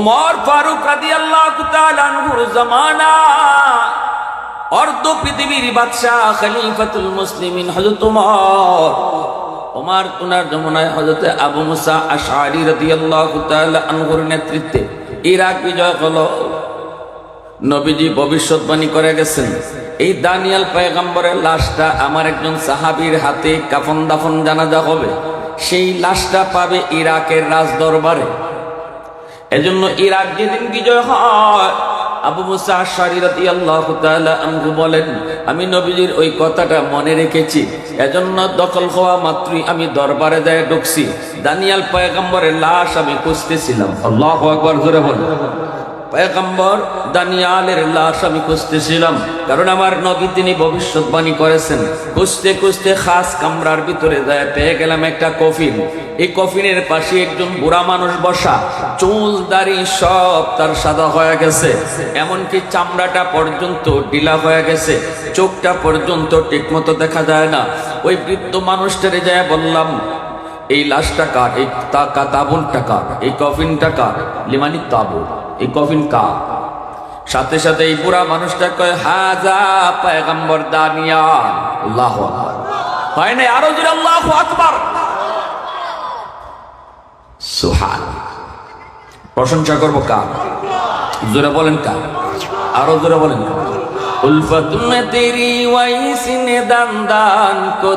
ওমর ফারুক তাআলা আনহুর জামানা। অর্ধ পৃথিবীর বাদশাহ খলিফাতুল মুসলিমিন হযরত ওমর। ওমর উনার জমানায় হযরত আবু মুসা আশআরি রাদিয়াল্লাহু তাআলা আনহুর নেতৃত্বে ইরাক বিজয় হলো। নবীজি ভবিষ্যৎবাণী করে গেছেন, এই দানিয়াল পয়গম্বরের লাশটা আমার একজন সাহাবীর হাতে কাফন দাফন জানাজা হবে। সেই লাশটা পাবে ইরাকের রাজ দরবারে এজন্য ইরাক যেদিন বিজয় হয়, আবু মুসা শারিরাতি আল্লাহ আনহু বলেন, আমি নবীজির ওই কথাটা মনে রেখেছি। এজন্য দখল হওয়া মাত্রই আমি দরবারে যায় ঢুকছি। দানিয়াল পয়গম্বরের লাশ আমি খুঁজতেছিলাম। আল্লাহ একবার ধরে বলেন। পয়গম্বর দানিয়ালের লাশ আমি খুঁজতেছিলাম, কারণ আমার নবী তিনি ভবিষ্যৎবাণী করেছেন। খুঁজতে খুঁজতে খাস কামরার ভিতরে যায়, পেয়ে গেলাম একটা কফিন। এই কফিনের পাশে একজন বুড়া মানুষ বসা, চুল, দাড়ি সব তার সাদা হয়ে গেছে। এমনকি চামড়াটা পর্যন্ত ঢিলা হয়ে গেছে। চোখটা পর্যন্ত ঠিকমতো দেখা যায় না। ওই বৃদ্ধ মানুষটারে যায় বললাম, এই লাশটা কার? এই তা তাবুলটা কার? এই কফিনটা কার? লিমানি তাবুল এই কফিন কার সাথে সাথে এই বুড়া মানুষটা কয়, হাজা পয়গম্বর দানিয়াল আল্লাহু আকবার। হয় না আরও জোরে আল্লাহু আকবার। সুহান প্রশংসা করব কার? জোরে বলেন কার? আরও জোরে বলেন উলফত মে তেরি ওয়াইসিনে দান দান কো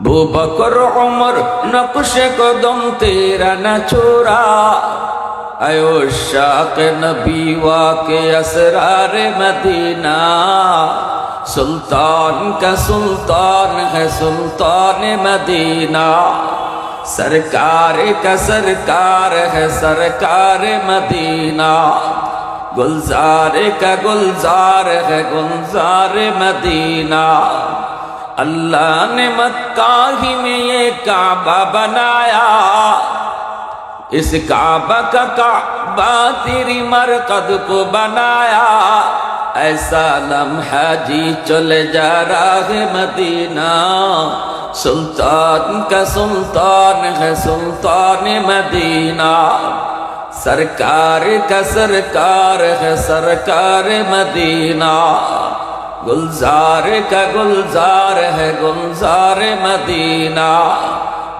بو بکر عمر نقش قدم تیرا نہ چھوڑا ایو شاق نبی واقع اسرار مدینہ سلطان کا سلطان ہے سلطان مدینہ سرکار کا سرکار ہے سرکار مدینہ گلزار کا گلزار ہے گلزار مدینہ अल्लाह ने मक्का ही में ये काबा बनाया। इस काबा का काबा तेरी मरकद को बनाया। ऐसा लम्हा जी, चले जा रहा मदीना। सुल्तान का सुल्तान है, सुल्तान मदीना। सरकार का सरकार है, सरकार मदीना। गुलजार का गुलजार है गुलजार मदीना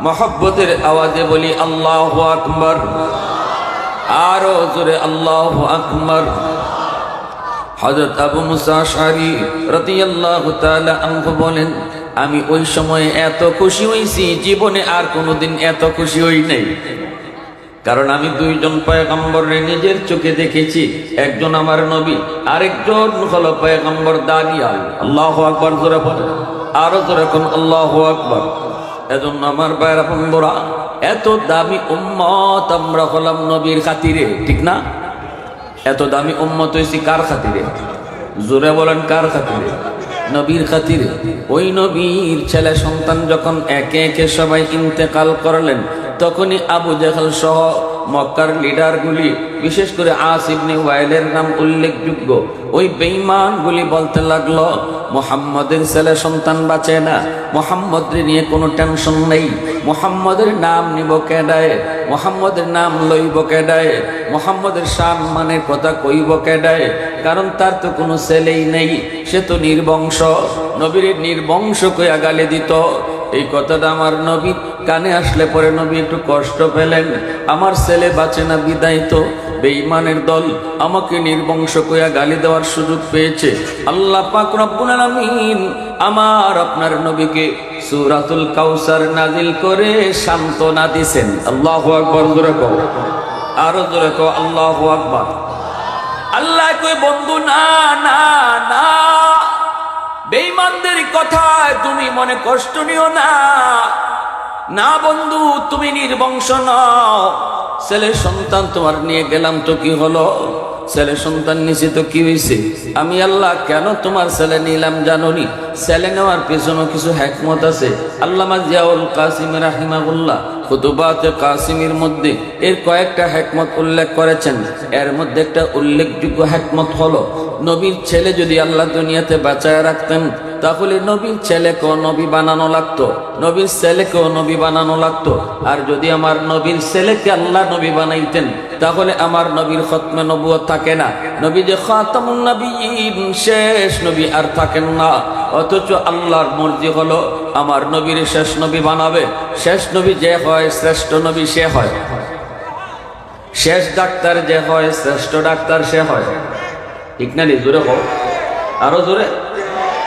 मोहब्बतेर आवाजे बोली अल्लाह আকবর আরো জোরে আল্লাহ আকবর হজরত আবু মুসা শারি রাদিয়াল্লাহু তাআলা আনহু বলেন আমি ওই সময় এত খুশি হইছি জীবনে আর কোনোদিন এত খুশি হই নাই কারণ আমি দুইজন পয়গম্বরে নিজের চোখে দেখেছি, একজন আমার নবী, আরেকজন হলো পয়গম্বর দানিয়াল। আল্লাহ আকবর, জোরে বলে আরও জোরে কোন আল্লাহ আকবর। এজন্য আমার বন্ধুরা, এত দামি উম্মত আমরা হলাম নবীর খাতিরে, ঠিক না? এত দামি উম্মত হয়েছি কার খাতিরে? জোরে বলেন, কার খাতিরে? নবীর খাতিরে। ওই নবীর ছেলে সন্তান যখন একে একে সবাই ইন্তেকাল করলেন তখনই আবু জাহাল সহ মক্কার লিডারগুলি, বিশেষ করে আসিবনি ওয়াইলের নাম উল্লেখযোগ্য। ওই বেঈমানগুলি বলতে লাগল, মোহাম্মদের ছেলে সন্তান বাঁচে না। মোহাম্মদের নিয়ে কোনো টেনশন নেই। মোহাম্মদের নাম নিব কেডায়? মোহাম্মদের নাম লইব কেডায়? মোহাম্মদের সম্মানের কথা কইব কেডায়? কারণ তার তো কোনো ছেলেই নেই। সে তো নির্বংশ। নবীর নির্বংশ কইয়া গালি দিত। এই কথাটা আমার নবী কানে আসলে পরে নবী একটু কষ্ট পেলেন। আমার ছেলে বাঁচে না, বিদায় তো। বেঈমানের দল আমাকে নির্বংশ কইয়া গালি দেওয়ার সুযোগ পেয়েছে। আল্লাহ পাক রব্বুল আলামিন আমার আপনার নবীকে সূরাতুল কাউসার নাজিল করে সান্ত্বনা দিছেন। আল্লাহু আকবার, জোরে কও। আরও জোরে কও, আল্লাহু আকবার। আল্লাহ কই, বন্ধু, না না না। বেঈমানদের কথায় তুমি মনে কষ্ট নিও না। না বন্ধু, তুমি নির্বংশ নাও। ছেলে সন্তান তোমার নিয়ে গেলাম তো কি হলো? ছেলে সন্তান নিচে তো কি হয়েছে আমি আল্লাহ কেন তোমার ছেলে নিলাম জানোনি? ছেলে নেওয়ার পেছনেও কিছু হ্যাকমত আছে? আল্লামা জিয়াউল কাসিম রাহিমাহুল্লাহ, খুতুবাতে কাসিমের মধ্যে এর কয়েকটা হ্যাকমত উল্লেখ করেছেন। এর মধ্যে একটা উল্লেখযোগ্য হ্যাকমত হলো, নবীর ছেলে যদি আল্লাহ দুনিয়াতে বাঁচায় রাখতেন তাহলে নবীর ছেলেকেও নবী বানানো লাগতো, নবীর ছেলেকেও নবী বানানো লাগতো। আর যদি আমার নবীর ছেলেকে আল্লাহ নবী বানাইতেন, তাহলে আমার নবীর খতমে নবুয়ত থাকে না। নবী যে খাতামুন নবীন শেষ নবী আর থাকেন না। অথচ আল্লাহর মর্জি হলো আমার নবীর শেষ নবী বানাবে। শেষ নবী যে হয়, শ্রেষ্ঠ নবী সে হয়। শেষ ডাক্তার যে হয়, শ্রেষ্ঠ ডাক্তার সে হয়। ঠিক না নি জোরে হোক আরও জোরে?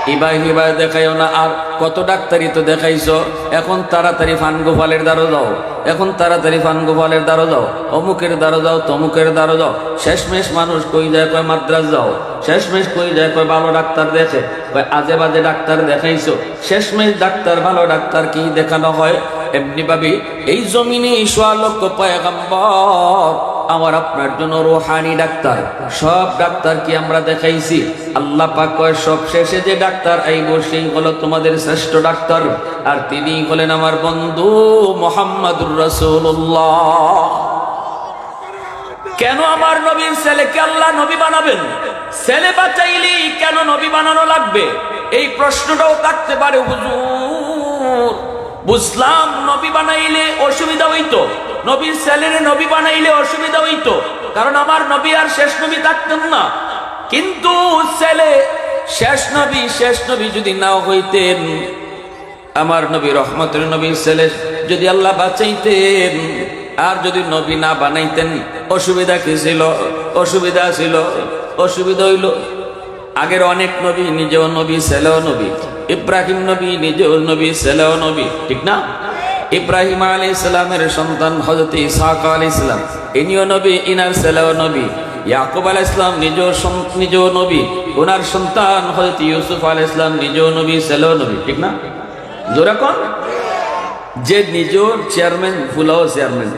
ইবাই হিবাই দেখাইও না, আর কত ডাক্তারি তো দেখাইছো। এখন তাড়াতাড়ি ফান গোপালের দ্বারো যাও। এখন তাড়াতাড়ি ফান গোপালের দ্বারো যাও। অমুকের দ্বারো যাও, তমুকের দ্বারো যাও। শেষমেশ মানুষ কই যায়, কয় মাদ্রাস যাও। শেষমেশ কই যায়, কয় ভালো ডাক্তার দেখে। কয় আজে বাজে ডাক্তার দেখাইছো। শেষমেশ ডাক্তার, ভালো ডাক্তার কি দেখানো হয়? এমনি ভাবি, এই জমিনে ঈশ্বর লক্ষ পয়গাম্বর। আমার আপনার জন্য রোহানি ডাক্তার। সব ডাক্তার কি আমরা দেখাইছি? আল্লাহ পাক সব শেষে যে ডাক্তার আইব, সেই হলো তোমাদের শ্রেষ্ঠ ডাক্তার। আর তিনি হলেন আমার বন্ধু মোহাম্মদুর রসুল্লাহ কেন আমার নবীর ছেলেকে আল্লাহ নবী বানাবেন? ছেলে বাঁচাইলি কেন নবী বানানো লাগবে? এই প্রশ্নটাও থাকতে পারে হুজুর। বুঝলাম, নবী বানাইলে অসুবিধা হইতো। নবীর ছেলেরে নবী বানাইলে অসুবিধা হইতো। কারণ আমার নবী আর শেষ নবী থাকতেন না। কিন্তু ছেলে, শেষ নবী শেষ নবী যদি নাও হইতেন, আমার নবী রহমতের নবীর ছেলে যদি আল্লাহ বাঁচাইতেন, আর যদি নবী না বানাইতেন, অসুবিধা কি ছিল? অসুবিধা ছিল, অসুবিধা হইল। আগের অনেক নবী নিজেও নবী, ছেলেও নবী। ইব্রাহিম নবী নিজেও নবী, ছেলেও নবী। ঠিক না? ইব্রাহিম আলী ইসলামের সন্তান হজরত ইসাক আলী ইসলাম ইনিও নবী, ইনার ছেলেও নবী। ইয়াকুব আলাহ ইসলাম নিজ নিজেও নবী। ওনার সন্তান হজরত ইউসুফ আলাহ ইসলাম নিজেও নবী, ছেলেও নবী। ঠিক না? জোরে কন? যে নিজেও চেয়ারম্যান, ফুলাও চেয়ারম্যান।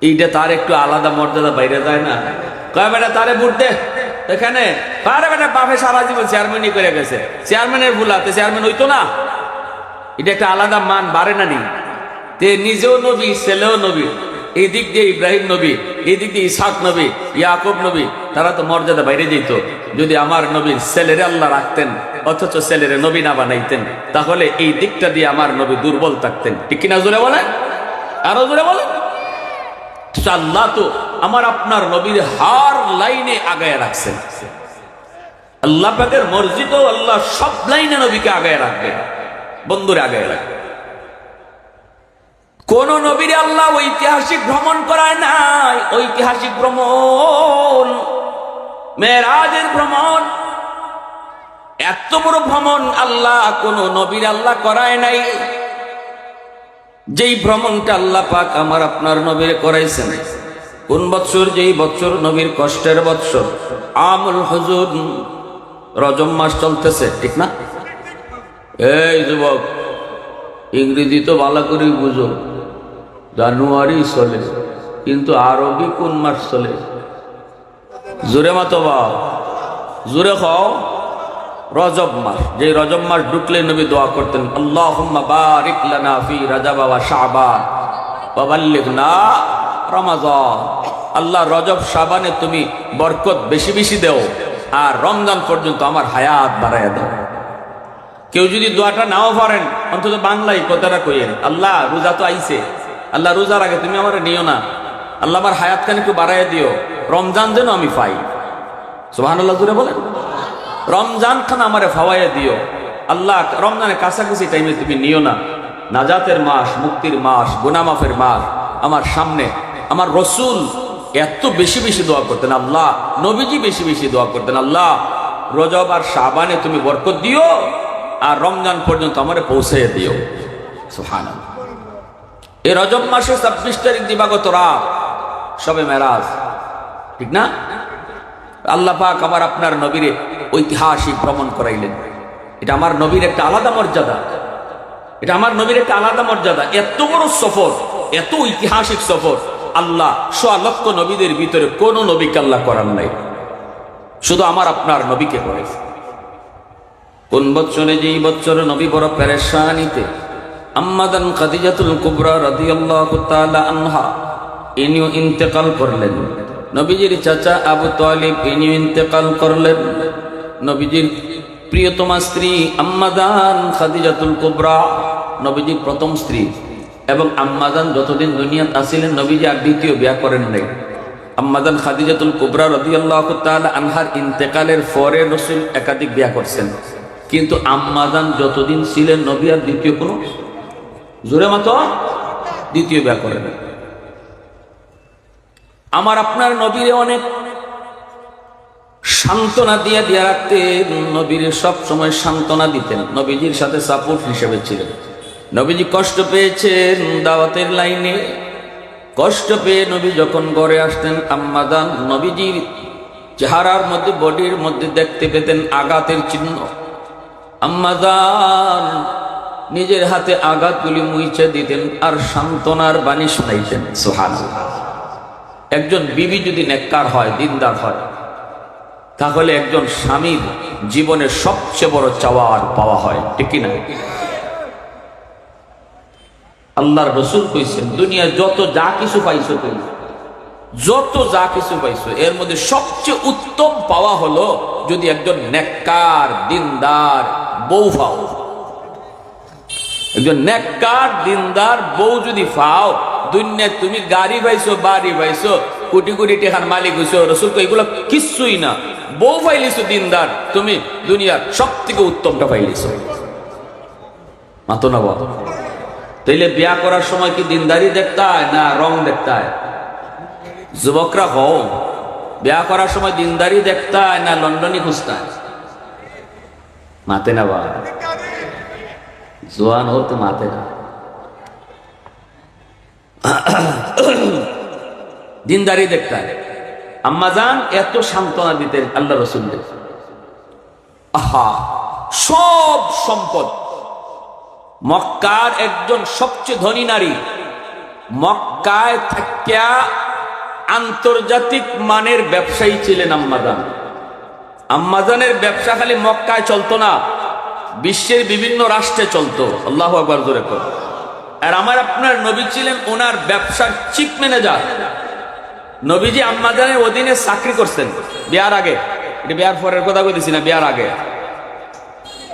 এইটা তার একটু আলাদা মর্যাদা বাইরে যায় না। কয় বেটা, তারে ভোট এখানে। কারে বেটা, বাপে সারা জীবন চেয়ারম্যানই করে গেছে। চেয়ারম্যানের ভুলাতে চেয়ারম্যান হইতো না। এটা একটা আলাদা মান, বাড়ে না নি। তে নিজেও নবী, ছেলেও নবী এই দিক দিয়ে ইব্রাহিম নবী এই দিক দিয়ে ইসাক নবী, ইয়াকুব নবী, তারা তো মর্যাদা বাইরে যেত। যদি আমার নবীর ছেলেরে আল্লাহ রাখতেন, অথচ ছেলেরে নবী না বানাইতেন, তাহলে এই দিকটা দিয়ে আমার নবী দুর্বল থাকতেন। ঠিক কিনা জোরে বলেন? আরও জোরে বলেন? আল্লাহ তো আমার আপনার নবীর হার লাইনে আগায় রাখছেন। আল্লাহ পাকের আল্লাহ সব লাইনে নবীকে আগায় রাখবেন। বন্ধুরে আগায় রাখবে কোন নবীর আল্লাহ ঐতিহাসিক ভ্রমণ করায় নাই। ঐতিহাসিক ভ্রমণ, মেয়েরাজের ভ্রমণ, এত বড় ভ্রমণ আল্লাহ কোন নবীর আল্লাহ করায় নাই। যেই ভ্রমণটা আল্লাহ পাক আমার আপনার নবীর করাইছেন। কোন বৎসর? যেই বৎসর নবীর কষ্টের বৎসর। আমুল হজুর রজম মাস চলতেছে, ঠিক না? এই যুবক, ইংরেজি তো ভালো করে বুঝো। জানুয়ারি চলে, কিন্তু আরবি কোন মাস চলে? জোরে মাতো বা জোরে খাও রজব মাস। যে রজব মাস ঢুকলে নবী দোয়া করতেন আল্লাহ বারিক লানা ফি রাজাবা ওয়া শাবান ওয়া বাল্লিগনা রমাজান। আল্লাহ রজব শাবানে তুমি বরকত বেশি বেশি দেও, আর রমজান পর্যন্ত আমার হায়াত বাড়াইয়া দাও। কেউ যদি দোয়াটা নাও পারেন, অন্তত বাংলায় কথাটা কইেন আল্লাহ রোজা তো আইছে। আল্লাহ রোজার আগে তুমি আমার নিও না। আল্লাহ আমার হায়াত খান একটু বাড়াইয়া দিও। রমজান যেন আমি পাই। সোহান আল্লাহ জুড়ে বলেন। রমজান খান আমারে ফাওয়াইয়া দিও। আল্লাহ, রমজানের কাছাকাছি টাইমে তুমি নিও না। নাজাতের মাস, মুক্তির মাস গুনামাফের মাস, আমার সামনে, আমার রসুল এত বেশি বেশি দোয়া করতেন আল্লাহ, নবীজি বেশি বেশি দোয়া করতেন আল্লাহ, রজব আর শাবানে তুমি বরকত দিও আর রমজান পর্যন্ত আমারে পৌঁছে দিও। সুহান এই রজব মাসে ছাব্বিশ তারিখ দিবাগত রাত, সবে মেরাজ, ঠিক না? আল্লাহ পাক আমার আপনার নবীরে ঐতিহাসিক ভ্রমণ করাইলেন। এটা আমার নবীর একটা আলাদা মর্যাদা। এটা আমার নবীর একটা আলাদা মর্যাদা। এত বড় সফর, এত ঐতিহাসিক সফর, আল্লাহ সোয়া লক্ষ নবীদের ভিতরে কোন নবীকে আল্লাহ করার নাই। শুধু আমার আপনার নবীকে করেছে। কোন বছরে যেই বছরে নবী বড় পেরেশানিতে আম্মাদান খাদিজাতুল কুবরা রাদিয়াল্লাহু তাআলা আনহা, ইনিও ইন্তেকাল করলেন। নবীজির চাচা আবু তালিব ইনি ইন্তেকাল করলেন। নবীজির প্রিয়তমা স্ত্রী আম্মাদান খাদিজাতুল কুবরা, নবীজির প্রথম স্ত্রী। এবং আম্মাদান যতদিন দুনিয়াত আসিলেন নবীজি আর দ্বিতীয় বিয়া করেন নাই। আম্মাদান খাদিজাতুল কুবরা রদিয়াল্লাহ তাআলা আনহার ইন্তেকালের পরে রসুল একাধিক বিয়া করছেন। কিন্তু আম্মাদান যতদিন ছিলেন, নবী আর দ্বিতীয় কোনো জোরে মতো, দ্বিতীয় বিয়া করেন। আমার আপনার নবীরে অনেক সান্ত্বনা দিয়ে দিয়ে রাখতেন, নবীর সব সময় সান্ত্বনা দিতেন। নবীজির সাথে সাপোর্ট হিসেবে ছিলেন। নবীজি কষ্ট পেয়েছেন দাওয়াতের লাইনে। কষ্ট পেয়ে নবী যখন ঘরে আসতেন আম্মাদান নবীজির চেহারার মধ্যে, বডির মধ্যে দেখতে পেতেন আঘাতের চিহ্ন। আম্মাদান নিজের হাতে আঘাতগুলি মুইছে দিতেন আর সান্ত্বনার বাণী শোনাইতেন। সোহান একজন বিবি যদি নেককার হয়, দিনদার হয়, তাহলে একজন স্বামীর জীবনের সবচেয়ে বড় চাওয়া আর পাওয়া হয়, ঠিক না আল্লাহর রসুল কইছেন দুনিয়া যত যা কিছু পাইছো তুমি, যত যা কিছু পাইছো, এর মধ্যে সবচেয়ে উত্তম পাওয়া হলো যদি একজন নেককার, দিনদার, বউ পাও একজন নেককার, দিনদার, বউ যদি পাও, দুনিয়া তুমি গাড়ি পাইছো, বাড়ি পাইছো, কোটি কোটি টাকার মালিক হইছো, রসুল তো এগুলো কিচ্ছুই না। বউ পাইলিছো, দিনদার, তুমি দুনিয়ার সব থেকে উত্তমটা পাইলিছো। মাতো না বল। তাইলে বিয়া করার সময় কি দিনদারি দেখতে হয় না রং দেখতে হয়? যুবকরা হও, বিয়া করার সময় দিনদারি দেখতে না লন্ডনই খুঁজতে হয়? মাতে না বা জোয়ান হতে মাতে না। দিনদারি দেখতে হয়। আম্মা যান এত সান্ত্বনা দিতেন আল্লাহ রসুল আহা, সব সম্পদ। মক্কার একজন সবচেয়ে ধনী নারী মক্কায় থাকিয়া আন্তর্জাতিক মানের ব্যবসায়ী ছিলেন আম্মাজান আম্মাদানের ব্যবসা খালি মক্কায় চলতো না। বিশ্বের বিভিন্ন রাষ্ট্রে চলতো। আল্লাহ আকবর জোরে কর। আর আমার আপনার নবী ছিলেন ওনার ব্যবসার চিফ ম্যানেজার নবীজি আম্মাদানের অধীনে চাকরি করছেন, বিয়ার আগে। এটা বিয়ার পরের কথা বলতেছি না, বিয়ার আগে।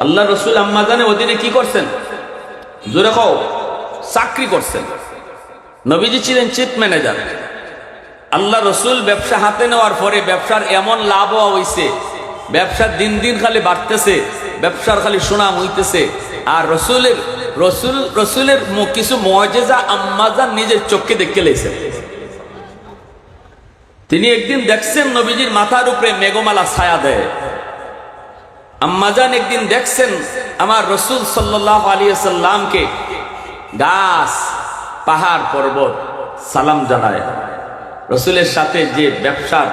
আল্লাহ রসুল আম্মাদানের অধীনে কি করছেন? জোরে কও, চাকরি করছেন। নবীজি ছিলেন চিফ ম্যানেজার আল্লাহ রসুল ব্যবসা হাতে নেওয়ার পরে ব্যবসার এমন লাভ হইছে, ব্যবসা দিন দিন খালি বাড়তেছে। ব্যবসার খালি সুনাম হইতেছে। আর রসুলের রসুল রসুলের কিছু মজেজা আম্মাজান নিজের চোখকে দেখে লেছে তিনি একদিন দেখছেন নবীজির মাথার উপরে মেঘমালা ছায়া দেয়। আম্মাজান একদিন দেখছেন আমার রসুল সাল্লাহ আলিয়াল্লামকে গাছ, পাহাড়, পর্বত সালাম জানায়। রসুলের সাথে যে ব্যবসার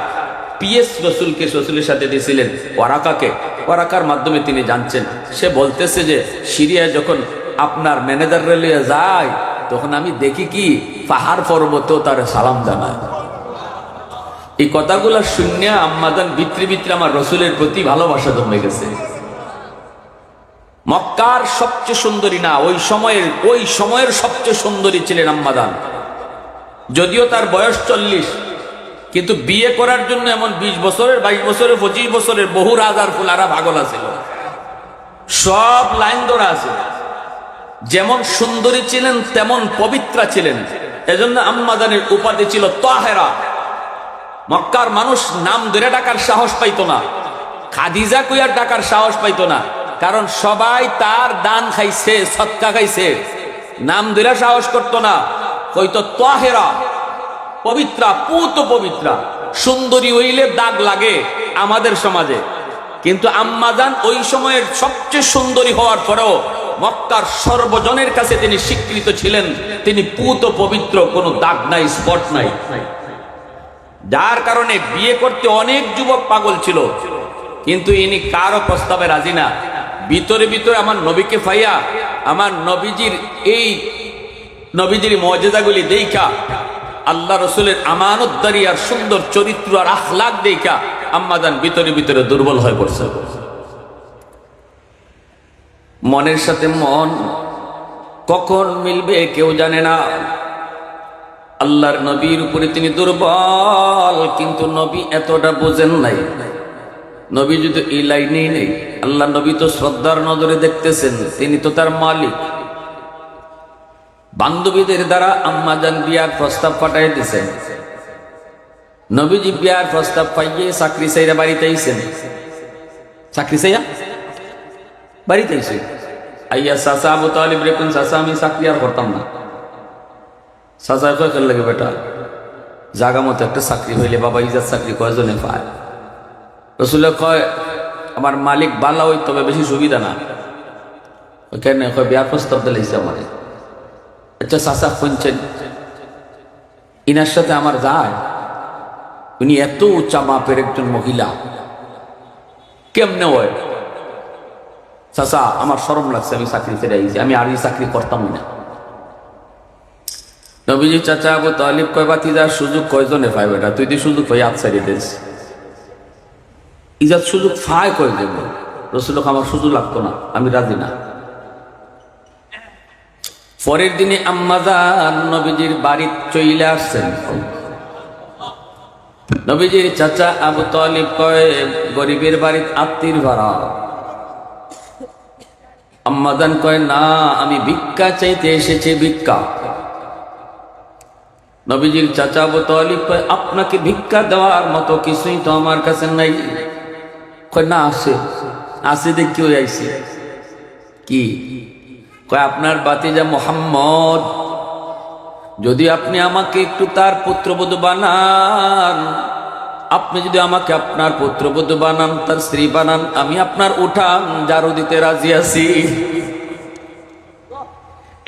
পিএস রসুলকে রসুলের সাথে দিয়েছিলেন ওয়ারাকাকে। ওয়ারাকার মাধ্যমে তিনি জানছেন। সে বলতেছে যে, সিরিয়ায় যখন আপনার ম্যানেজার রেলিয়ে যায়, তখন আমি দেখি কি, পাহাড় পর্বতেও তার সালাম জানায়। এই কথাগুলো শূন্য আম্মাদান বিত্রি বিত্রি আমার রসুলের প্রতি ভালোবাসা জমে গেছে। মক্কার সবচেয়ে সুন্দরী না, ওই সময়ের ওই সময়ের সবচেয়ে সুন্দরী ছিলেন আম্মাদান যদিও তার বয়স চল্লিশ কিন্তু বিয়ে করার জন্য এমন বিশ বছরের, বাইশ বছরের, পঁচিশ বছরের বহু রাজার ফুলারা ভাগলা ছিল সব লাইন ধরা আছে যেমন সুন্দরী ছিলেন, তেমন পবিত্রা ছিলেন। এজন্য আম্মাদানের উপাধি ছিল তাহেরা। মক্কার মানুষ নাম ধরে ডাকার সাহস পাইতো না। খাদিজা কুইয়ার ডাকার সাহস পাইতো না। কারণ সবাই তার দান খাইছে, সৎকা খাইছে। নাম ধরে সাহস করতো না। হয়তো তোহেরা। পবিত্রা, পুত পবিত্রা। সুন্দরী হইলে দাগ লাগে আমাদের সমাজে। কিন্তু আম্মাজান ওই সময়ের সবচেয়ে সুন্দরী হওয়ার পরেও মক্কার সর্বজনের কাছে তিনি স্বীকৃত ছিলেন। তিনি পুত পবিত্র, কোনো দাগ নাই, স্পট নাই। যার কারণে বিয়ে করতে অনেক যুবক পাগল ছিল। কিন্তু ইনি কারও প্রস্তাবে রাজি না। ভিতরে ভিতরে আমার নবীকে ফাইয়া, আমার নবীজির এই নবীজির মর্যাদাগুলি দেখা আল্লাহ রসুলের আমানতদারি আর সুন্দর চরিত্র আর আখলাক দেখা আম্মাদান ভিতরে ভিতরে দুর্বল হয়ে পড়ছে। মনের সাথে মন কখন মিলবে কেউ জানে না। আল্লাহর নবীর উপরে তিনি দুর্বল, কিন্তু নবী এতটা বোঝেন নাই। নবী যদি এই লাইনেই নেই আল্লাহ নবী তো শ্রদ্ধার নজরে দেখতেছেন, তিনি তো তার মালিক। বান্ধবীদের দ্বারা আম্মাজান বিয়ার প্রস্তাব পাঠাই দিছেন নবীজি বিয়ার প্রস্তাব পাইয়ে চাকরি চাইরা বাড়িতে আইছেন। চাকরি চাইয়া? বাড়িতে আইছে। আইয়া, চাচা আবু তালিব রেখুন চাচা, আমি চাকরি আর করতাম না। চাচা, কয় খেল লাগে বেটা? জাগা মতো একটা চাকরি হইলে বাবা ইজার চাকরি কয়জনে পায়? রসুল্লা কয়, আমার মালিক বালা হই তবে বেশি সুবিধা না। কেন? কয়, বিয়ার প্রস্তাব দিলেছে আমাদের আচ্ছা চাচা শুনছেন, ইনার সাথে আমার যায় উনি এত উচ্চা মাপের একজন মহিলা। কেমনে হয়? চাচা, আমার সরম লাগছে, আমি চাকরি ছেড়ে আইছি, আমি আর চাকরি করতাম না। নবীজি চাচা আবু তালিব কয়, বাতি যার সুযোগ কয়জনে পায় বেটা তুই দি সুযোগ পাই আত ছাড়িয়ে দিস ইজাত সুযোগ ফায় কয়জন? রসুলক আমার সুযোগ লাগতো না, আমি রাজি না। পরের দিনে আম্মাজান নবীজির বাড়ি চইলে আসছেন। নবীজির চাচা আবু তালিব কয়, গরিবের বাড়ির আত্মীর ভাড়া। আম্মাদান কয়, না, আমি ভিক্ষা চাইতে এসেছি, ভিক্ষা। নবীজির চাচা আবু তালিব কয়, আপনাকে ভিক্ষা দেওয়ার মতো কিছুই তো আমার কাছে নাই। কয়, না, আসে। আসে দেখি, ওই আইসি। কি? কয়, আপনার বাতিজা মোহাম্মদ, যদি আপনি আমাকে একটু তার পুত্রবধূ বানান, আপনি যদি আমাকে আপনার পুত্রবধূ বানান, তার স্ত্রী বানান, আমি আপনার উঠান জারু দিতে রাজি আছি।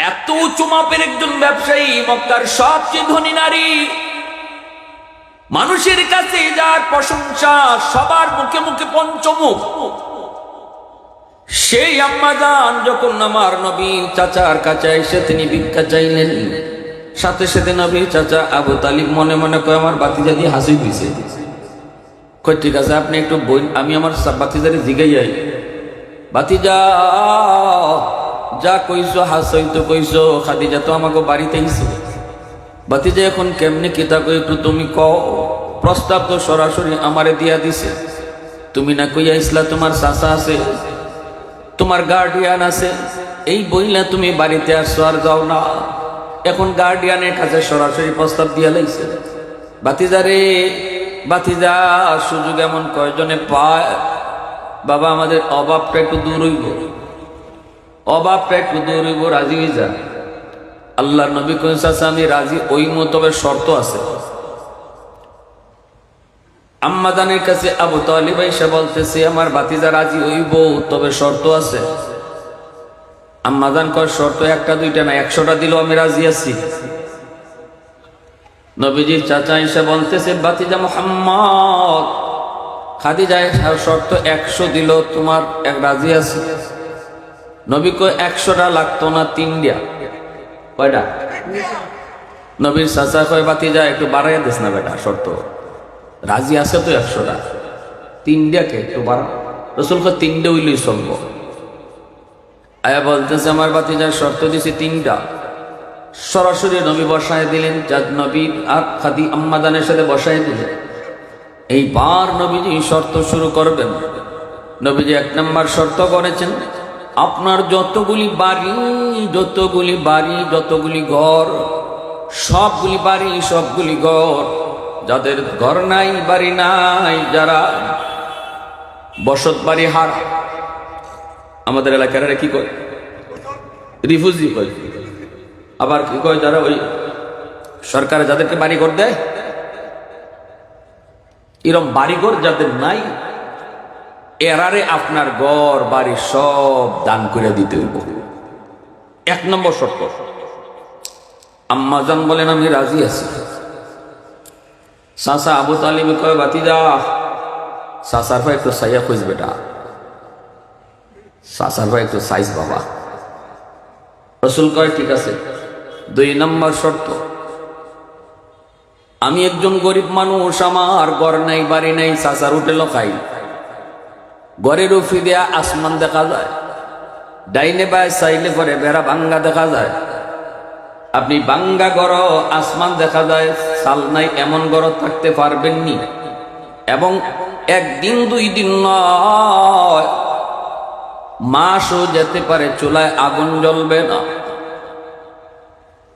এত উঁচু মাপের একজন ব্যবসায়ী, মক্কার সবচেয়ে ধনী নারী, মানুষের কাছে যার প্রশংসা সবার মুখে মুখে পঞ্চমুখ। সেই আম্মাজান যখন আমার নবী চাচার কাছে এসে তিনি ভিক্ষা চাইলেন, সাথে সাথে নবী চাচা আবু তালিব মনে মনে কয়, আমার বাতিজা দিয়ে হাসি দিছে ঠিক আছে, আপনি একটু বই আমি আমার বাতিজারে জিগাই যাই বাতিজা, যা কইছো, হাসই তো কইছো, খাদিজা তো আমাকে বাড়িতে আইছে। বাতিজা, এখন কেমনি কিতা কই একটু তুমি কও, প্রস্তাব তো সরাসরি আমারে দিয়া দিছে। তুমি না কইয়া ইসলা তোমার চাচা আছে। তোমার গার্ডিয়ান আছে। এই বইলা তুমি বাড়িতে আসছো আর যাও না। এখন গার্ডিয়ানের কাছে সরাসরি প্রস্তাব দিয়া লাইছে। বাতিজা রে, বাতিজা, সুযোগ এমন কয়জনে পায়? বাবা, আমাদের অভাবটা একটু দূর হইব। অভাবটা একটু দূর হইব, রাজি হয়ে যা। আল্লাহ নবী কনসাসা আমি রাজি ওই মতবে শর্ত আছে। আম্মাদানের কাছে আবু তালিব এসে বলতেছে, আমার বাতিজা রাজি হইব, তবে শর্ত আছে। আম্মাদান কর শর্ত একটা, দুইটা না, একশোটা দিল আমি রাজি আছি। নবীজির চাচা এসে বলতেছে বাতিজা মোহাম্মদ, খাদিজা শর্ত একশো দিল তোমার এক রাজি আছে। নবী কয়, একশোটা লাগতো না, তিনটা। কয়টা? নবীর চাচা কয় বাতিজা একটু বাড়াইয়া দিস না বেটা, শর্ত। রাজি আছে তো একশোটা? তিনটাকে একটু বাড়া রসুল কয় তিনটে উইলই চলব। আয়া বলতেছে, আমার বাতি যার শর্ত দিছে তিনটা। সরাসরি নবী বসায় দিলেন, যার নবী আর খাদি আম্মাদানের সাথে বসায় দিলেন। এইবার নবীজি শর্ত শুরু করবেন। নবীজি এক নম্বর শর্ত করেছেন, আপনার যতগুলি বাড়ি যতগুলি বাড়ি, যতগুলি ঘর, সবগুলি বাড়ি, সবগুলি ঘর যাদের ঘর নাই, বাড়ি নাই, যারা বসত বাড়ি, হার। আমাদের এলাকার কি কয়? রিফিউজি কয়। আবার কি কয় যারা ওই সরকার যাদেরকে বাড়ি ঘর দেয়? এরম বাড়িঘর যাদের নাই, এরারে আপনার ঘর, বাড়ি সব দান করে দিতে হইব। এক নম্বর শর্ত। আম্মাজান বলেন, আমি রাজি আছি। সাসা আবু তালিব কয় বাতিজা সাসার ভাই একটু সাইয়া খুঁজ বেটা। সাসার ভাই একটু সাইজ বাবা। রসুল কয়, ঠিক আছে, দুই নম্বর শর্ত। আমি একজন গরিব মানুষ, আমার ঘর নাই, বাড়ি নাই, সাসার উঠে খাই ঘরের উফি দেয়া আসমান দেখা যায়, ডাইনে বায় সাইলে পরে বেড়া ভাঙ্গা দেখা যায়। আপনি বাঙ্গা গড়, আসমান দেখা যায়। সাল নাই এমন গড় থাকতে পারবেননি। এবং একদিন, দুই দিন মাসও যেতে পারে, চুলায় আগুন জ্বলবে না।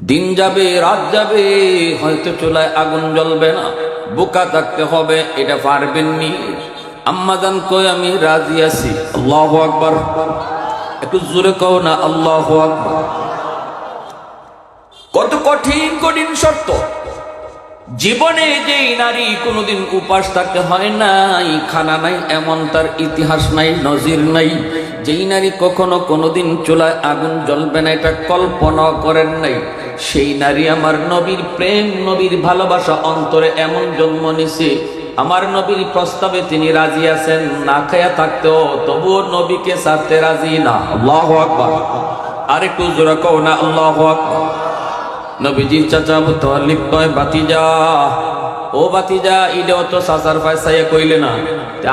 দিন যাবে, রাত যাবে, হয়তো চুলায় আগুন জ্বলবে না। বোকা থাকতে হবে, এটা পারবেননি। আম্মাদান কই আমি রাজি আছি। আল্লাহ আকবার। একটু জোরে কও না, আল্লাহ আকবার। কত কঠিন কঠিন শর্ত। জীবনে যেই নারী কোনোদিন উপাস থাকতে হয় নাই, খানা নাই, এমন তার ইতিহাস নাই, নজির নাই। যেই নারী কখনো কোনোদিন চুলায় আগুন জ্বলবে না, এটা কল্পনা করেন নাই। সেই নারী আমার নবীর প্রেম, নবীর ভালোবাসা অন্তরে এমন জন্ম নিছে। আমার নবীর প্রস্তাবে তিনি রাজি আছেন, না খায়া থাকতেও তবুও নবীকে ছাড়তে রাজি না। আল্লাহ আকবার। আরেকটু জোরা কও না, আল্লাহ আকবার। নবীজির চাচা মুতাল্লিব কয় বাতিজা ও বাতিজা ইলেও তো সাসার পয়সাইয়া কইলে না,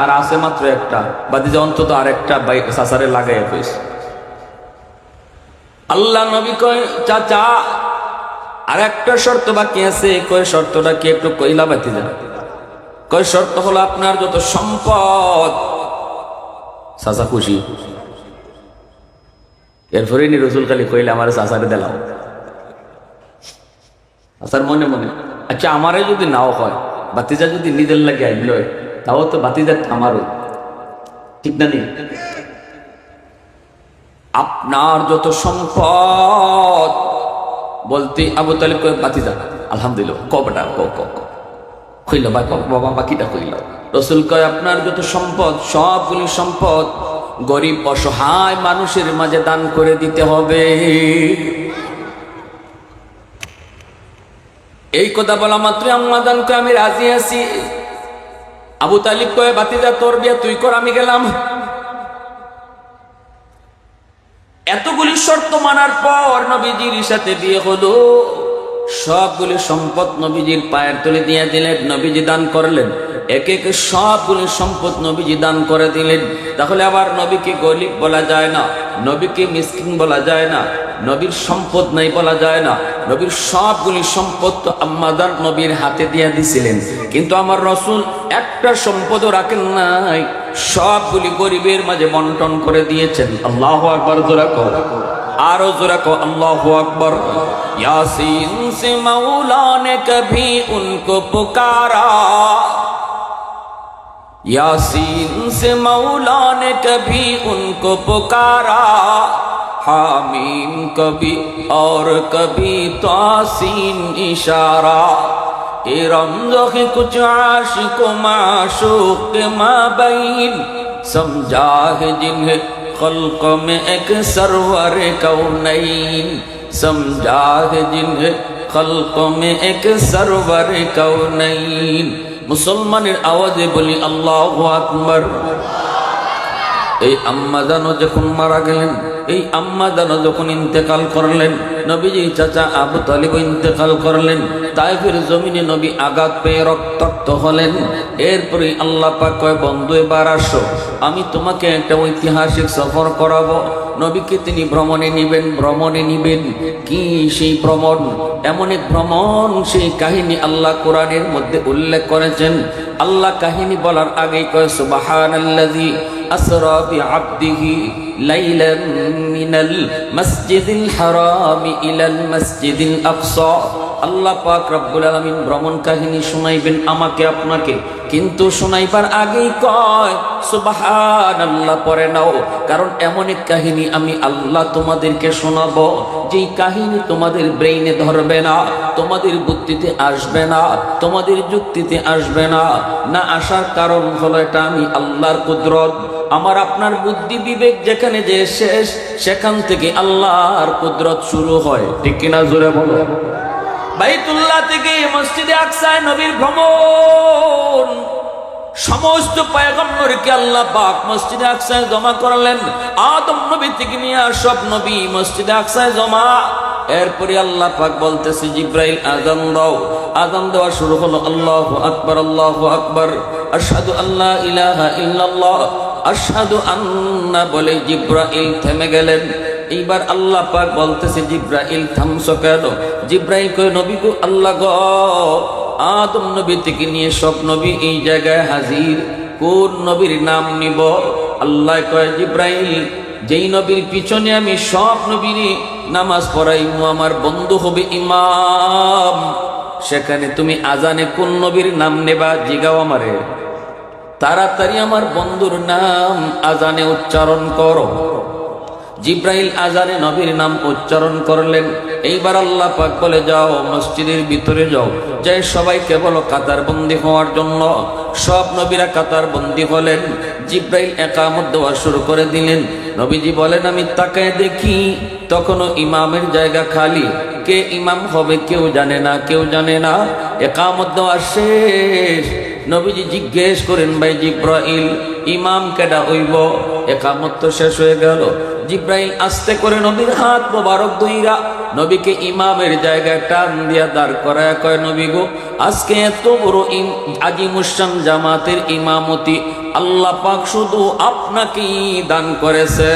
আর আছে মাত্র একটা। বাতিজা অন্তত আর একটা সাসারে লাগাইয়া কইছে আল্লাহ নবী কয়, চাচা আর একটা শর্ত বাকি আছে। কয়, শর্তটা কি একটু কইলা বাতিজা কয়, শর্ত হলো আপনার যত সম্পদ। সাসা খুশি। এরপরে নি রসুল খালি কইলে, আমার সাসারে দিলাম আসার মনে মনে। আচ্ছা আমারে যদি নাও হয় বাতিজা যদি নিজের লাগে আইল তাও তো বাতিজা আমারও। ঠিক না নেই আপনার যত সম্পদ, বলতে আবু তালে কয়ে বাতিজা আলহামদুলিল্লাহ কবটা ক ক। কইল বা বাবা, বাকিটা কইল। রসুল কয়, আপনার যত সম্পদ, সবগুলি সম্পদ গরিব অসহায় মানুষের মাঝে দান করে দিতে হবে। এই কথা বলা মাত্র আম্মাদান কয়, আমি রাজি আছি। আবু তালিব কয়ে বাতিজা তোর বিয়া তুই কর, আমি গেলাম। এতগুলি শর্ত মানার পর নবীজির সাথে বিয়ে হলো। সবগুলি সম্পদ নবীজির পায়ের তুলে দিয়ে দিলেন, নবীজি দান করলেন। এক এক সবগুলি সম্পদ নবীজি দান করে দিলেন। তাহলে আবার নবীকে গরিব বলা যায় না, নবীকে মিসকিন বলা যায় না। নবীর সম্পদ নাই বলা যায় না নবীর সবগুলি সম্পদ তো আম্মাদার নবীর হাতে দিয়ে দিছিলেন কিন্তু আমার রসুল একটা সম্পদও রাখেন নাই সবগুলি গরিবের মাঝে বন্টন করে দিয়েছেন আল্লাহ আকবর জোরা কর আরো জোরা কো আল্লাহ আকবর यासीन से मौला ने कभी उनको पुकारा यासीन से मौला ने कभी उनको पुकारा हामीम कभी और कभी तासीन इशारा ए रमज़ो है कुछ आशिक माशूक के माबैन समझा है जिन्हें खल्क में एक सरवर कौनैन समझा है जिन्हें खल्क में एक सरवर कौनैन মুসলমানের আওয়াজে বলি আল্লাহ আকবর এই আম্মাদানো যখন মারা গেলেন এই আম্মা দানা যখন ইন্তেকাল করলেন, নবীজি চাচা আবু তালিব ইন্তেকাল করলেন, তাইফের জমিনে নবী আঘাত পেয়ে রক্তাক্ত হলেন। এরপরে আল্লাহ কয়, বন্ধু, এবার আসো, আমি তোমাকে একটা ঐতিহাসিক সফর করাবো। নবীকে তিনি ভ্রমণে নিবেন ভ্রমণে নিবেন। কি সেই ভ্রমণ? এমন এক ভ্রমণ সেই কাহিনী আল্লাহ কোরআনের মধ্যে উল্লেখ করেছেন। আল্লাহ কাহিনী বলার আগেই কয়, সুবহানাল্লাযী আসরা বিআবদিহি লাইলান মিনাল মাসজিদিল হারামি ইলাল মাসজিদিল আকসা। আল্লাহ পাক রব্বুল আলামিন ভ্রমণ কাহিনী শোনাইবেন আমাকে, আপনাকে। কিন্তু শোনাইবার আগেই কয়, সুবহানাল্লাহ পরে নাও। কারণ এমন এক কাহিনী আমি আল্লাহ তোমাদেরকে শোনাবো, যেই কাহিনী তোমাদের ব্রেইনে ধরবে না, তোমাদের বুদ্ধিতে আসবে না, তোমাদের যুক্তিতে আসবে না। না আসার কারণ হলো এটা আমি আল্লাহর কুদরত। আমার আপনার বুদ্ধি বিবেক যেখানে যে শেষ, সেখান থেকে আল্লাহর কুদরত শুরু হয়। ঠিক কিনা জোরে বলো? বাইতুল্লাহ থেকে মসজিদে আকসায় নবীর ভ্রমণ। সমস্ত পয়গম্বরকে আল্লাহ পাক মসজিদে আকসায় জমা করলেন। আদম নবী থেকে নিয়ে সব নবী মসজিদে আকসায় জমা। এরপরে আল্লাহ পাক বলতেছে, জিব্রাইল আজান দাও। আজান দেওয়া শুরু হলো, আল্লাহ আকবার আল্লাহ আকবার। আশহাদু আল্লাহ ইলাহা ইল্লাল্লাহ। আশহাদু আন্না বলে জিব্রাইল থেমে গেলেন। এইবার আল্লাহ পাক বলতেছে, জিব্রাইল থামস কেন? জিব্রাইল কয়, নবী গো, আল্লাহ গ, আদম নবী থেকে নিয়ে সব নবী এই জায়গায় হাজির। কোন নবীর নাম নিব? আল্লাহ কয়, জিব্রাইল, যেই নবীর পিছনে আমি সব নবীর নামাজ পড়াইমু, আমার বন্ধু হবে ইমাম। সেখানে তুমি আজানে কোন নবীর নাম নেবা, জিগাও আমারে। তাড়াতাড়ি আমার বন্ধুর নাম আজানে উচ্চারণ করো। জিব্রাইল আজানে নবীর নাম উচ্চারণ করলেন। এইবার আল্লাহ পাক বলে, যাও, মসজিদের ভিতরে যাও। যাই সবাইকে বলো কাতার বন্দি হওয়ার জন্য। সব নবীরা কাতার বন্দি হলেন। জিব্রাইল একামত দেওয়া শুরু করে দিলেন। নবীজি বলেন, আমি তাকায় দেখি তখনও ইমামের জায়গা খালি। কে ইমাম হবে কেউ জানে না, কেউ জানে না। একামত দেওয়া শেষ। নবীজি জিজ্ঞেস করেন, ভাই জিব্রাইল, ইমাম কেডা হইব? একামত শেষ হয়ে গেল। জিব্রাইল আস্তে করে নবীর হাত মোবারক দইরা নবীকে ইমামের জায়গায় টান দিয়া দাঁড় করায় কয়, নবী গো, আজকে এত বড় ইম আজি আজিমুসান জামাতের ইমামতি আল্লাহ পাক শুধু আপনাকেই দান করেছে।